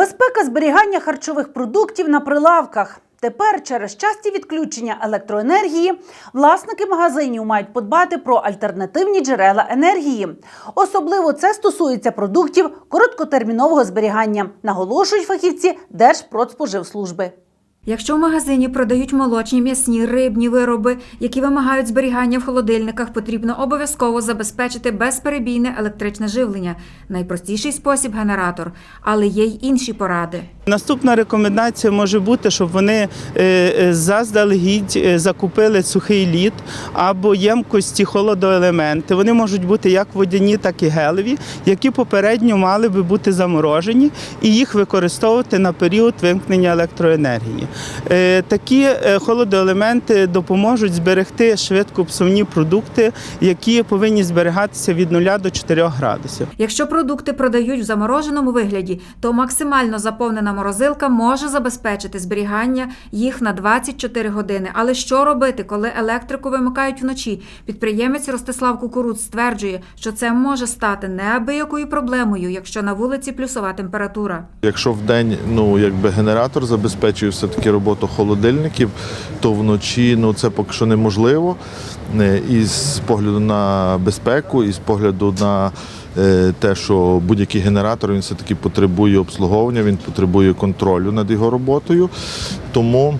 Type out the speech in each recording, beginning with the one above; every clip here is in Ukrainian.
Безпека зберігання харчових продуктів на прилавках. Тепер через часті відключення електроенергії власники магазинів мають подбати про альтернативні джерела енергії. Особливо це стосується продуктів короткотермінового зберігання, наголошують фахівці Держпродспоживслужби. Якщо в магазині продають молочні, м'ясні, рибні вироби, які вимагають зберігання в холодильниках, потрібно обов'язково забезпечити безперебійне електричне живлення. Найпростіший спосіб генератор, але є й інші поради. Наступна рекомендація може бути, щоб вони е, е, заздалегідь е, закупили сухий лід або ємкості холодоелементи. Вони можуть бути як водяні, так і гелеві, які попередньо мали би бути заморожені і їх використовувати на період вимкнення електроенергії. Е, Такі е, холодоелементи допоможуть зберегти швидко псовні продукти, які повинні зберігатися від 0 до 4 градусів. Якщо продукти продають в замороженому вигляді, то максимально заповнена морозилка може забезпечити зберігання їх на 24 години. Але що робити, коли електрику вимикають вночі? Підприємець Ростислав Кукуруц стверджує, що це може стати неабиякою проблемою, якщо на вулиці плюсова температура. Якщо в день ну, якби генератор забезпечує все-таки роботу холодильників, то вночі ну, це поки що неможливо. Е, І з погляду на безпеку, і з погляду на е, те, що будь-який генератор він все-таки потребує обслуговування, він потребує контролю над його роботою. Тому,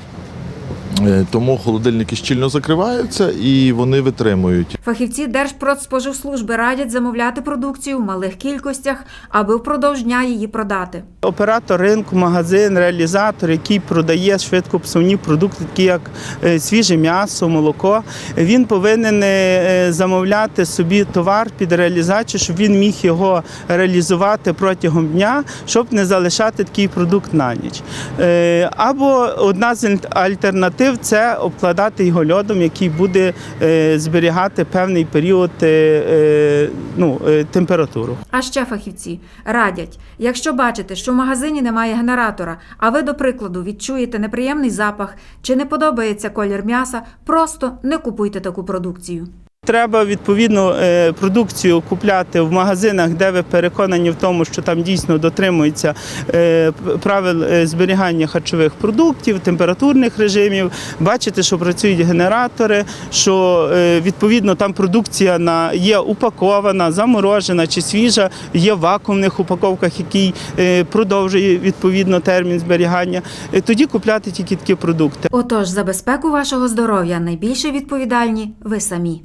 тому холодильники щільно закриваються і вони витримують. Фахівці Держпродспоживслужби радять замовляти продукцію в малих кількостях, аби впродовж дня її продати. Оператор ринку, магазин, реалізатор, який продає швидкопсувні продукти, такі як е, свіже м'ясо, молоко, він повинен е, замовляти собі товар під реалізацію, щоб він міг його реалізувати протягом дня, щоб не залишати такий продукт на ніч. Е, Або одна з альтернатив це обкладати його льодом, який буде е, зберігати певний період е, е, ну, температуру. А ще фахівці радять, якщо бачите, що в магазині немає генератора, а ви, до прикладу, відчуєте неприємний запах чи не подобається колір м'яса, просто не купуйте таку продукцію. Треба відповідну е, продукцію купляти в магазинах, де ви переконані в тому, що там дійсно дотримуються е, правил е, зберігання харчових продуктів, температурних режимів. Бачите, що працюють генератори, що відповідно там продукція є упакована, заморожена чи свіжа, є в вакуумних упаковках, який продовжує відповідно термін зберігання. Тоді купляти тільки такі продукти. Отож, за безпеку вашого здоров'я найбільше відповідальні ви самі.